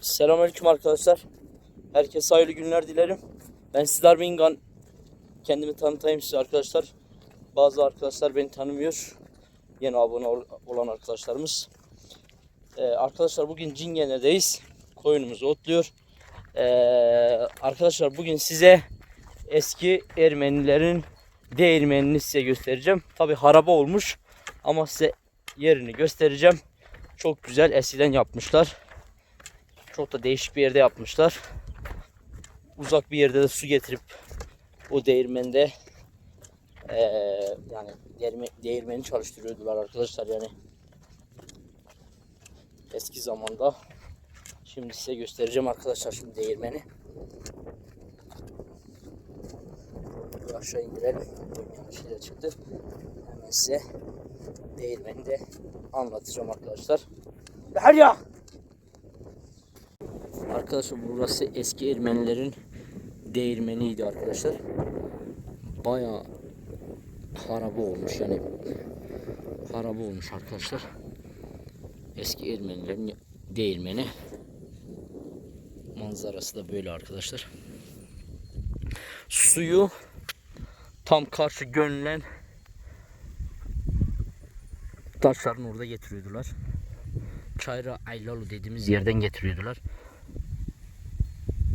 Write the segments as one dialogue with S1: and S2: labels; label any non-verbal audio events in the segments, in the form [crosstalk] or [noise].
S1: Selamünaleyküm arkadaşlar. Herkese hayırlı günler dilerim. Ben Sidar Bingan. Kendimi tanıtayım size arkadaşlar. Bazı arkadaşlar beni tanımıyor. Yeni abone ol- olan arkadaşlarımız. Ee, arkadaşlar bugün Cingene'deyiz. Koyunumuzu otluyor. Ee, arkadaşlar bugün size eski Ermenilerin değirmenini size göstereceğim. Tabi haraba olmuş ama size yerini göstereceğim. Çok güzel eskiden yapmışlar. Çok da değişik bir yerde yapmışlar. Uzak bir yerde de su getirip o değirmende eee, yani değirme, değirmeni çalıştırıyordular arkadaşlar yani. Eski zamanda. Şimdi size göstereceğim arkadaşlar şimdi değirmeni. Aşağı indirelim. Yanlışlıkla çıktı. Hemen size değirmeni de anlatacağım arkadaşlar. Her ya! Arkadaşlar burası eski Ermenilerin değirmeniydi arkadaşlar. Bayağı harabe olmuş yani. Harabe olmuş arkadaşlar. Eski Ermenilerin değirmeni. Manzarası da böyle arkadaşlar. Suyu tam karşı gönülen taşların orada getiriyordular. Çayra Aylalı dediğimiz yerden getiriyordular.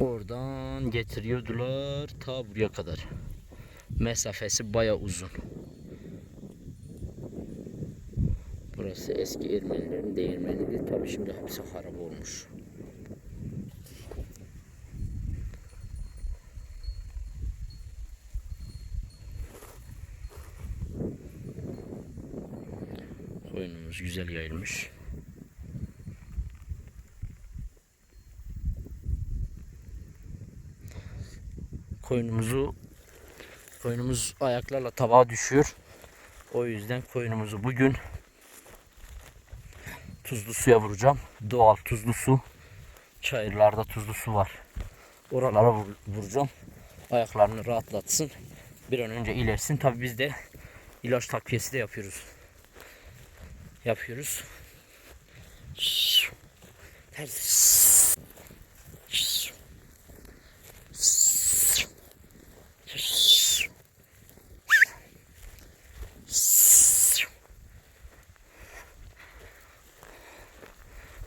S1: Oradan getiriyordular ta buraya kadar. Mesafesi baya uzun. Burası eski Ermenilerin değirmeniydi. Tabi şimdi hepsi harap olmuş. Koyunumuz güzel yayılmış. Koyunumuzu koyunumuz ayaklarla tabağa düşüyor. O yüzden koyunumuzu bugün tuzlu suya vuracağım. Doğal tuzlu su. Çayırlarda tuzlu su var. Oralara vur- vuracağım. Ayaklarını rahatlatsın. Bir an önce ilersin. Tabi biz de ilaç takviyesi de yapıyoruz. Yapıyoruz. Her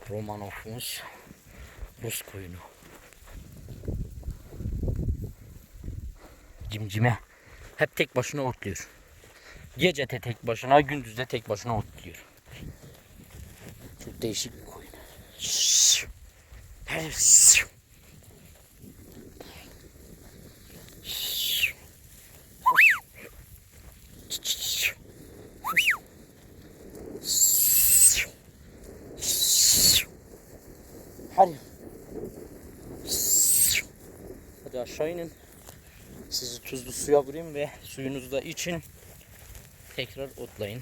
S1: Romanov'umuz Rus koyunu. Cimcime hep tek başına otluyor. Gece de tek başına, gündüz de tek başına otluyor. Çok değişik bir koyun. Hadi. Hadi aşağı inin. Sizi tuzlu suya vurayım ve suyunuzu da için. Tekrar otlayın.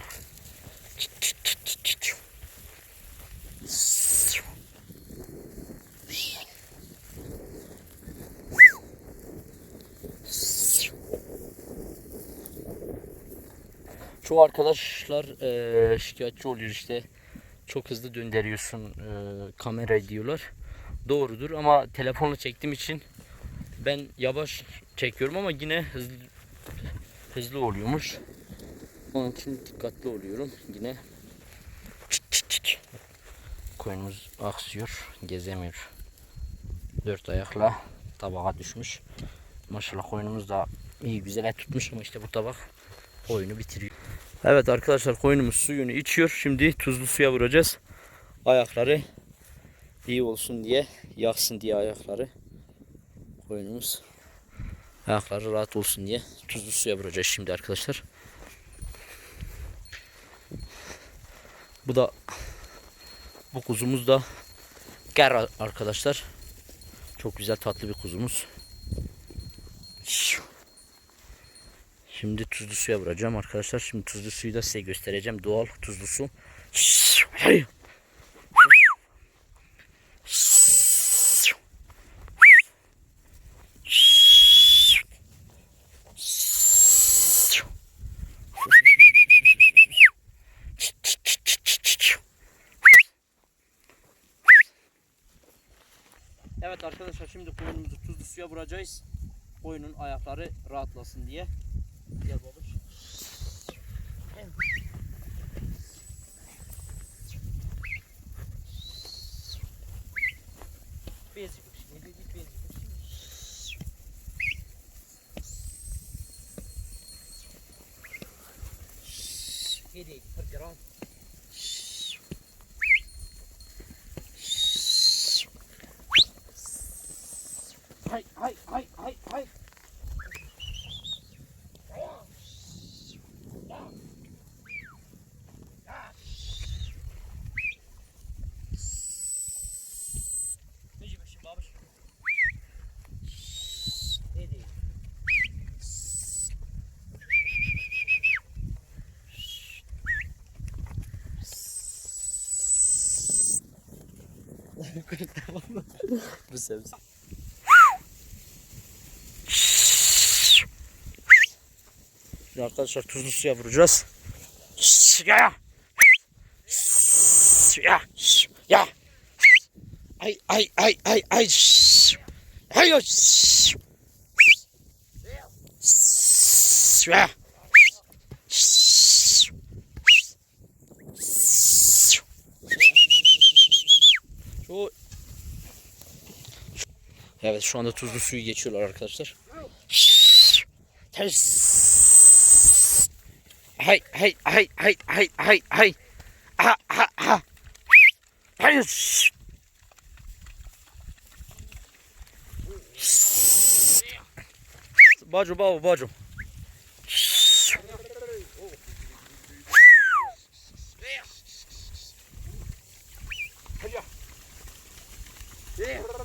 S1: Çoğu arkadaşlar eee şikayetçi oluyor işte çok hızlı döndürüyorsun e, kamera diyorlar. Doğrudur ama telefonla çektiğim için ben yavaş çekiyorum ama yine hızlı hızlı oluyormuş. Onun için dikkatli oluyorum yine. Çıt çıt çıt. Koyunumuz aksıyor, gezemiyor. Dört ayakla tabağa düşmüş. Maşallah koyunumuz da iyi güzel et tutmuş ama işte bu tabak oyunu bitiriyor. Evet arkadaşlar koyunumuz suyunu içiyor. Şimdi tuzlu suya vuracağız. Ayakları iyi olsun diye, yaksın diye ayakları. Koyunumuz ayakları rahat olsun diye tuzlu suya vuracağız şimdi arkadaşlar. Bu da bu kuzumuz da ger arkadaşlar. Çok güzel tatlı bir kuzumuz. Şimdi tuzlu suya vuracağım arkadaşlar. Şimdi tuzlu suyu da size göstereceğim. Doğal tuzlu su.
S2: Arkadaşlar şimdi koyunumuzu tuzlu suya vuracağız. Koyunun ayakları rahatlasın diye. Gel babuş.
S1: Bu sebze. Şimdi arkadaşlar tuzlu suya vuracağız. Ya ya. Ya. Ay ay ay ay ay. Ay ay. Ya. Şu Evet şu anda tuzlu suyu geçiyorlar arkadaşlar. Ters. Hay hay hay hay hay hay hay. Ha ha ha. Hayır. Bacım baba bacım. Arkadaşlar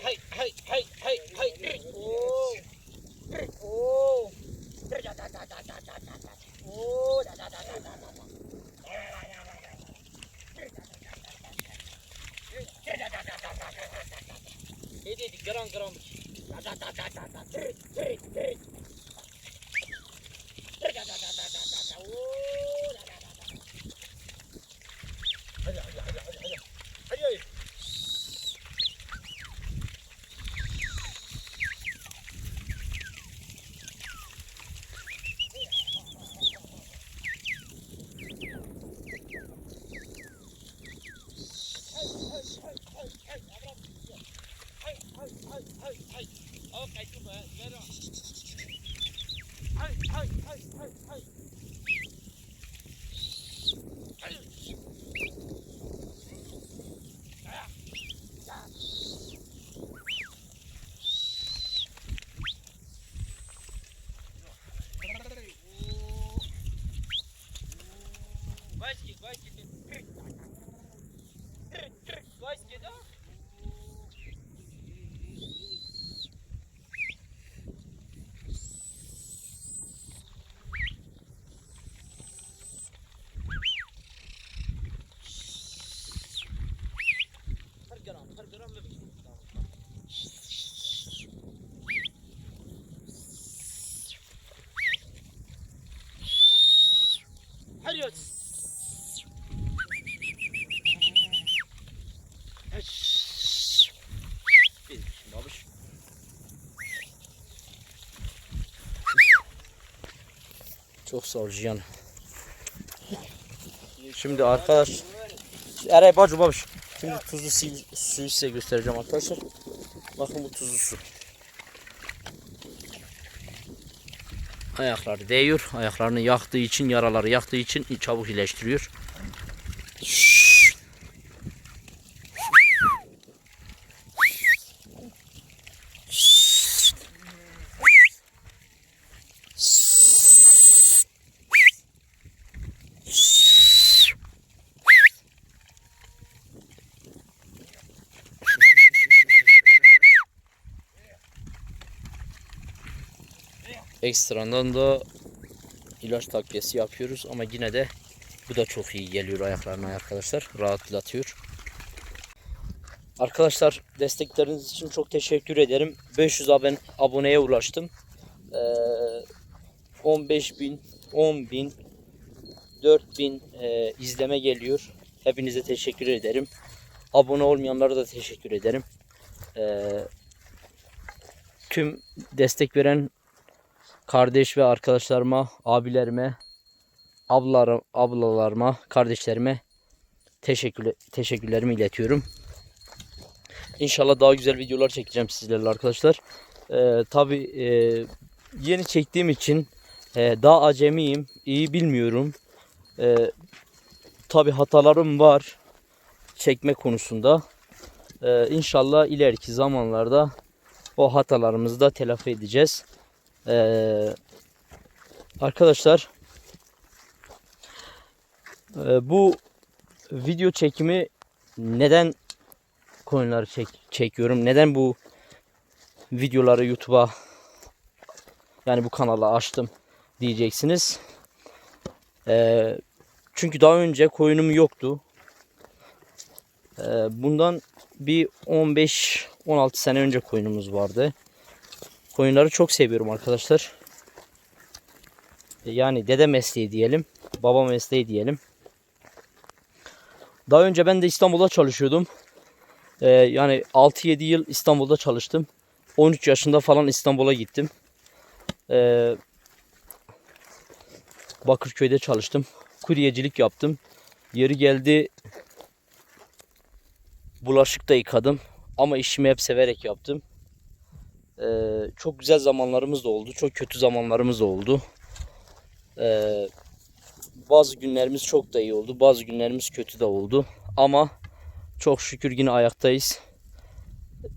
S2: hey, hey, hey, hey, hey. Oh. Oh. Oh, da da da da da da. Hadi hadi gram gram. Da da da da da da. Tır tır tır. Tır
S1: Çok sağ ol Cihan. Şimdi arkadaş Eray bacı babuş. Şimdi tuzlu suyu, suyu size göstereceğim arkadaşlar. Bakın bu tuzlu su. Ayakları değiyor. Ayaklarını yaktığı için, yaraları yaktığı için çabuk iyileştiriyor. Ekstradan da ilaç takviyesi yapıyoruz ama yine de bu da çok iyi geliyor ayaklarına arkadaşlar. Rahatlatıyor. Arkadaşlar destekleriniz için çok teşekkür ederim. 500 abone, aboneye ulaştım. Ee, 15 bin, 10 bin, 4 bin e, izleme geliyor. Hepinize teşekkür ederim. Abone olmayanlara da teşekkür ederim. Ee, tüm destek veren kardeş ve arkadaşlarıma, abilerime, ablalarım, ablalarıma, kardeşlerime teşekkür teşekkürlerimi iletiyorum. İnşallah daha güzel videolar çekeceğim sizlerle arkadaşlar. Ee, Tabi yeni çektiğim için e, daha acemiyim, iyi bilmiyorum. Ee, Tabi hatalarım var çekme konusunda. Ee, inşallah ileriki zamanlarda o hatalarımızı da telafi edeceğiz. Ee, arkadaşlar e, bu video çekimi neden konuları çek, çekiyorum? Neden bu videoları YouTube'a yani bu kanala açtım diyeceksiniz. Ee, çünkü daha önce koyunum yoktu. Ee, bundan bir 15-16 sene önce koyunumuz vardı. Koyunları çok seviyorum arkadaşlar. Yani dede mesleği diyelim. Baba mesleği diyelim. Daha önce ben de İstanbul'da çalışıyordum. Ee, yani 6-7 yıl İstanbul'da çalıştım. 13 yaşında falan İstanbul'a gittim. Ee, Bakırköy'de çalıştım. Kuryecilik yaptım. Yeri geldi bulaşık da yıkadım. Ama işimi hep severek yaptım. Ee, çok güzel zamanlarımız da oldu. Çok kötü zamanlarımız da oldu. Ee, bazı günlerimiz çok da iyi oldu. Bazı günlerimiz kötü de oldu. Ama çok şükür yine ayaktayız.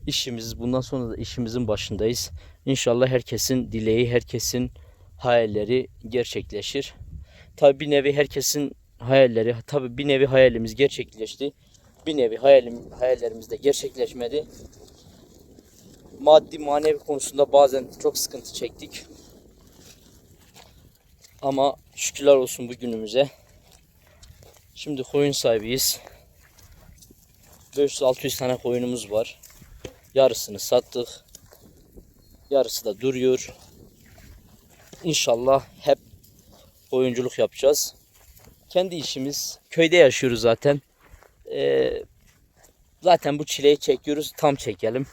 S1: İşimiz bundan sonra da işimizin başındayız. İnşallah herkesin dileği, herkesin hayalleri gerçekleşir. Tabi bir nevi herkesin hayalleri, tabi bir nevi hayalimiz gerçekleşti. Bir nevi hayalim, hayallerimiz de gerçekleşmedi. Maddi manevi konusunda bazen çok sıkıntı çektik. Ama şükürler olsun bugünümüze. Şimdi koyun sahibiyiz. 500-600 tane koyunumuz var. Yarısını sattık. Yarısı da duruyor. İnşallah hep oyunculuk yapacağız. Kendi işimiz. Köyde yaşıyoruz zaten. Ee, zaten bu çileyi çekiyoruz. Tam çekelim.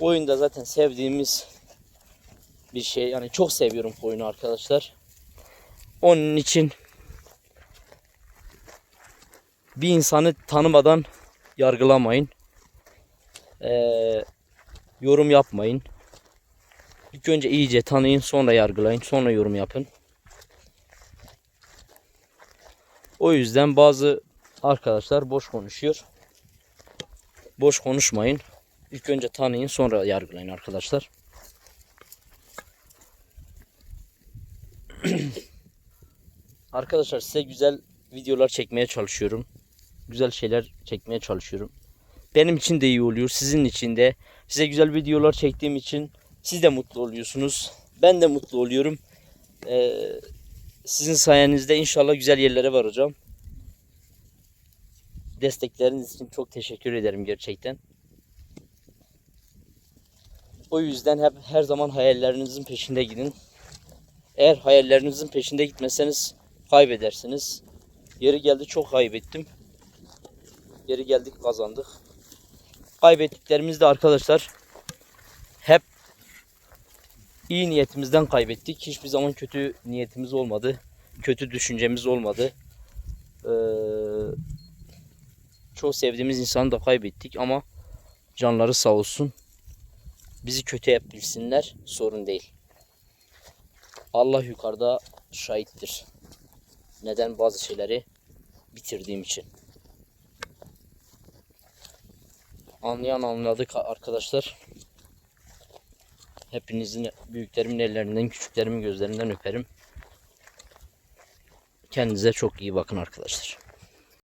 S1: Oyunda zaten sevdiğimiz bir şey. Yani çok seviyorum oyunu arkadaşlar. Onun için bir insanı tanımadan yargılamayın. Ee, yorum yapmayın. İlk önce iyice tanıyın, sonra yargılayın, sonra yorum yapın. O yüzden bazı arkadaşlar boş konuşuyor. Boş konuşmayın. İlk önce tanıyın, sonra yargılayın arkadaşlar. [clears throat] Arkadaşlar size güzel videolar çekmeye çalışıyorum. Güzel şeyler çekmeye çalışıyorum. Benim için de iyi oluyor. Sizin için de. Size güzel videolar çektiğim için siz de mutlu oluyorsunuz. Ben de mutlu oluyorum. Ee, sizin sayenizde inşallah güzel yerlere varacağım. Destekleriniz için çok teşekkür ederim gerçekten. O yüzden hep her zaman hayallerinizin peşinde gidin. Eğer hayallerinizin peşinde gitmeseniz kaybedersiniz. Yeri geldi çok kaybettim. Yeri geldik kazandık. Kaybettiklerimizde arkadaşlar hep iyi niyetimizden kaybettik. Hiçbir zaman kötü niyetimiz olmadı. Kötü düşüncemiz olmadı. Ee, çok sevdiğimiz insanı da kaybettik ama canları sağ olsun. Bizi kötü hep bilsinler sorun değil. Allah yukarıda şahittir. Neden bazı şeyleri bitirdiğim için. Anlayan anladık arkadaşlar. Hepinizin büyüklerimin ellerinden, küçüklerimin gözlerinden öperim. Kendinize çok iyi bakın arkadaşlar.